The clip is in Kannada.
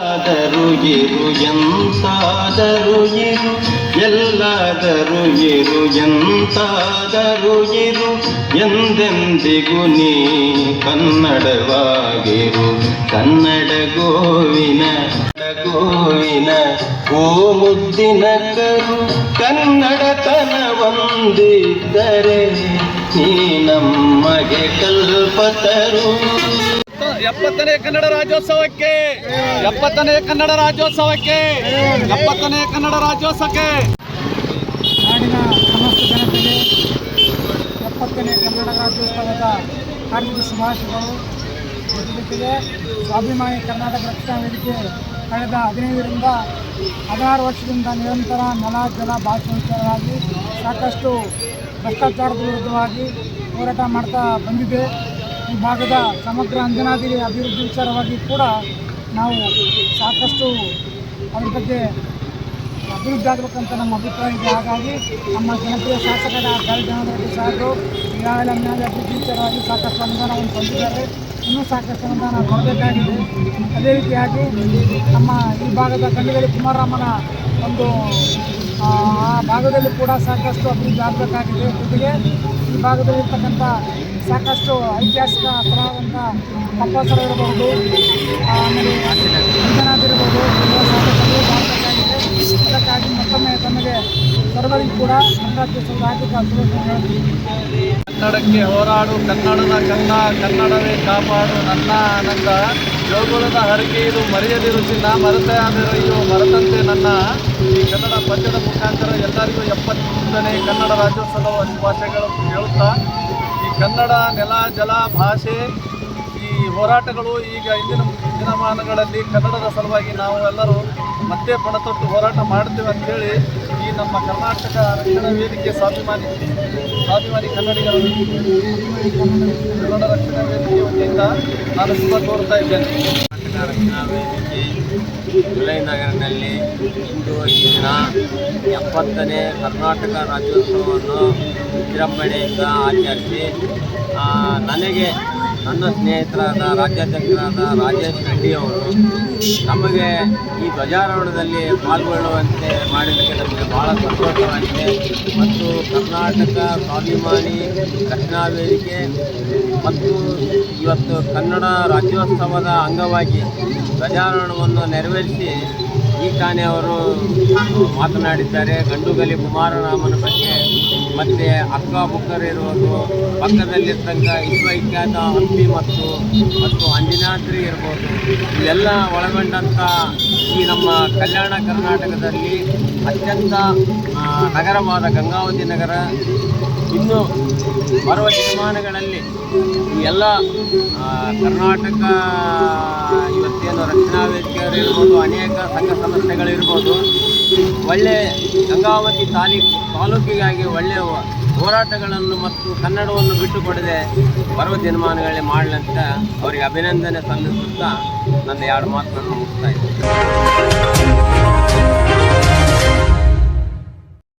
ಆದರೂ ಇರು ಎಂತಾದರೂ ಇರು ಎಲ್ಲಾದರೂ ಇರು ಎಂತಾದರೂ ಇರು ಎಂದೆಂದಿಗೂ ನೀ ಕನ್ನಡವಾಗಿರು. ಕನ್ನಡ ಗೋವಿನ ಗೋವಿನ ಓ ಮುದ್ದಿನ ಕರು ಕನ್ನಡತನ ಒಂದಿದ್ದರೆ ನೀ ನಮ್ಮಗೆ ಕಲ್ಪತರು. ಎಪ್ಪತ್ತನೇ ಕನ್ನಡ ರಾಜ್ಯೋತ್ಸವಕ್ಕೆ ಎಪ್ಪತ್ತನೇ ಕನ್ನಡ ರಾಜ್ಯೋತ್ಸವಕ್ಕೆ ಎಪ್ಪತ್ತನೇ ಕನ್ನಡ ರಾಜ್ಯೋತ್ಸವಕ್ಕೆ. ನಾಡಿನ ಸಮಸ್ತ ಜನತೆಗೆ ಎಪ್ಪತ್ತನೇ ಕನ್ನಡ ರಾಜ್ಯೋತ್ಸವದ ಹಾರ್ದಿಕ ಶುಭಾಶಯಗಳು. ಜೊತೆಗೆ ಸ್ವಾಭಿಮಾನಿ ಕರ್ನಾಟಕ ರಕ್ಷಣಾ ವೇದಿಕೆ ಕಳೆದ ಹದಿನೈದರಿಂದ ಹದಿನಾರು ವರ್ಷದಿಂದ ನಿರಂತರ ನೆಲ ಜಲ ವಿಚಾರವಾಗಿ ಸಾಕಷ್ಟು ಭ್ರಷ್ಟಾಚಾರದ ವಿರುದ್ಧವಾಗಿ ಹೋರಾಟ ಮಾಡ್ತಾ ಬಂದಿದೆ. ಈ ಭಾಗದ ಸಮಗ್ರ ಅಂಜನಾದ್ರಿ ಅಭಿವೃದ್ಧಿ ವಿಚಾರವಾಗಿ ಕೂಡ ನಾವು ಸಾಕಷ್ಟು ಅದ್ರ ಬಗ್ಗೆ ಅಭಿವೃದ್ಧಿ ಆಗಬೇಕಂತ ನಮ್ಮ ಅಭಿಪ್ರಾಯ ಇದೆ. ಹಾಗಾಗಿ ನಮ್ಮ ಜನಪ್ರಿಯ ಶಾಸಕರ ಜನಾರ್ದನ್ ಸಾಹೇಬರು ಈಗಾಗಲೇ ಅನ್ಯಾಯ ಅಭಿವೃದ್ಧಿ ಸಾಕಷ್ಟು ಅನುದಾನವನ್ನು ತಂದಿದ್ದಾರೆ. ಇನ್ನೂ ಸಾಕಷ್ಟು ಅನುದಾನ ಕೊಡಬೇಕಾಗಿದೆ. ಅದೇ ರೀತಿಯಾಗಿ ನಮ್ಮ ಈ ಭಾಗದ ಕಂಡಿಗಲಿ ಕುಮಾರರಾಮನ ಒಂದು, ಆ ಭಾಗದಲ್ಲಿ ಕೂಡ ಸಾಕಷ್ಟು ಅಭಿವೃದ್ಧಿ ಆಗಬೇಕಾಗಿದೆ. ಜೊತೆಗೆ ಈ ಭಾಗದಲ್ಲಿರ್ತಕ್ಕಂಥ ಸಾಕಷ್ಟು ಐತಿಹಾಸಿಕ ಸ್ಥಳವಾದಂಥ ಕಂಪಲ್ಸರ ಇರಬಹುದು ಆಮೇಲೆ ಮಂಜುನಾಥ್ ಇರ್ಬೋದು, ಇವೆಲ್ಲ ಸಾಕಷ್ಟು ಅದಕ್ಕಾಗಿ ಮತ್ತೊಮ್ಮೆ ತಮಗೆ ಕೂಡ ಕನ್ನಡಕ್ಕೆ ಹೋರಾಡು ಕನ್ನಡದ ಕನ್ನ, ಕನ್ನಡವೇ ಕಾಪಾಡು, ನನ್ನ ಆನಂದ ಜೋಗುಳದ ಹರಕೆ ಇದು ಮರೆಯದಿರು ಚಿನ್ನ ಮರೆತಾದರೂ ಇವು ಮರೆತಂತೆ ನನ್ನ. ಈ ಕನ್ನಡ ಪದ್ಯದ ಮುಖಾಂತರ ಎಲ್ಲರಿಗೂ ಎಪ್ಪತ್ತೊಂದನೇ ಕನ್ನಡ ರಾಜ್ಯೋತ್ಸವ ಶುಭಾಶಯಗಳು ಹೇಳುತ್ತಾ ಈ ಕನ್ನಡ ನೆಲ, ಜಲ, ಭಾಷೆ ಈ ಹೋರಾಟಗಳು ಈಗ ಇಂದಿನ ದಿನಮಾನಗಳಲ್ಲಿ ಕನ್ನಡದ ಸಲುವಾಗಿ ನಾವು ಎಲ್ಲರೂ ಮತ್ತೆ ಪಣತೊಟ್ಟು ಹೋರಾಟ ಮಾಡ್ತೇವೆ ಅಂತೇಳಿ ಈ ನಮ್ಮ ಕರ್ನಾಟಕ ರಕ್ಷಣಾ ವೇದಿಕೆ ಸ್ವಾಭಿಮಾನಿ ಸ್ವಾಭಿಮಾನಿ ಕನ್ನಡಿಗರು ಕನ್ನಡ ರಕ್ಷಣಾ ವೇದಿಕೆ ವತಿಯಿಂದ ನಾನು ಶುಭ ಕೋರ್ತಾ ಇದ್ದೇನೆ. ಕರ್ನಾಟಕ ರಕ್ಷಣಾ ವೇದಿಕೆ ಜುಲೈ ನಗರದಲ್ಲಿ ಇಂದು ಈ ದಿನ ಎಪ್ಪತ್ತನೇ ಕರ್ನಾಟಕ ರಾಜ್ಯೋತ್ಸವವನ್ನು ವಿಜೃಂಭಣೆಯಿಂದ ಆಚರಿಸಿ ನನಗೆ ನನ್ನ ಸ್ನೇಹಿತರಾದ ರಾಜ್ಯಾಧ್ಯಕ್ಷರಾದ ರಾಜೇಶ್ ರೆಡ್ಡಿ ಅವರು ನಮಗೆ ಈ ಧ್ವಜಾರೋಹಣದಲ್ಲಿ ಪಾಲ್ಗೊಳ್ಳುವಂತೆ ಮಾಡಿದ್ದಕ್ಕೆ ನಮಗೆ ಬಹಳ ಸಂತೋಷವಾಗಿದೆ. ಮತ್ತು ಕರ್ನಾಟಕ ಸ್ವಾಭಿಮಾನಿ, ರಕ್ಷಣಾ ವೇದಿಕೆ ಮತ್ತು ಇವತ್ತು ಕನ್ನಡ ರಾಜ್ಯೋತ್ಸವದ ಅಂಗವಾಗಿ ಧ್ವಜಾರೋಹಣವನ್ನು ನೆರವೇರಿಸಿ ಈ ತಾನೇ ಅವರು ಮಾತನಾಡಿದ್ದಾರೆ. ಗಂಡುಗಲಿ ಕುಮಾರರಾಮನ ಬಗ್ಗೆ ಮತ್ತು ಅಕ್ಕ ಬುಕ್ಕರಿರುವುದು ಪಕ್ಕದಲ್ಲಿರ್ತಕ್ಕ ವಿಶ್ವವಿಖ್ಯಾತ ಹಂಪಿ ಮತ್ತು ಮತ್ತು ಅಂಜನಾದ್ರಿ ಇರ್ಬೋದು. ಇವೆಲ್ಲ ಒಳಗೊಂಡಂಥ ಈ ನಮ್ಮ ಕಲ್ಯಾಣ ಕರ್ನಾಟಕದಲ್ಲಿ ಅತ್ಯಂತ ನಗರವಾದ ಗಂಗಾವತಿ ನಗರ, ಇನ್ನು ಬರುವ ದಿನಮಾನಗಳಲ್ಲಿ ಎಲ್ಲ ಕರ್ನಾಟಕ ಇರ್ಬೋದು, ಅನೇಕ ಸಂಘ ಸಂಸ್ಥೆಗಳಿರ್ಬೋದು, ಒಳ್ಳೆ ಗಂಗಾವತಿ ತಾಲೂಕು ತಾಲೂಕಿಗಾಗಿ ಒಳ್ಳೆಯ ಹೋರಾಟಗಳನ್ನು ಮತ್ತು ಕನ್ನಡವನ್ನು ಬಿಟ್ಟುಕೊಡದೆ ಬರುವ ದಿನಮಾನಗಳಲ್ಲಿ ಮಾಡಲಂತ ಅವರಿಗೆ ಅಭಿನಂದನೆ ಸಲ್ಲಿಸುತ್ತಾ ನನ್ನ ಎರಡು ಮಾತುಗಳನ್ನು ಮುಗಿಸ್ತಾ ಇದ್ದೀನಿ.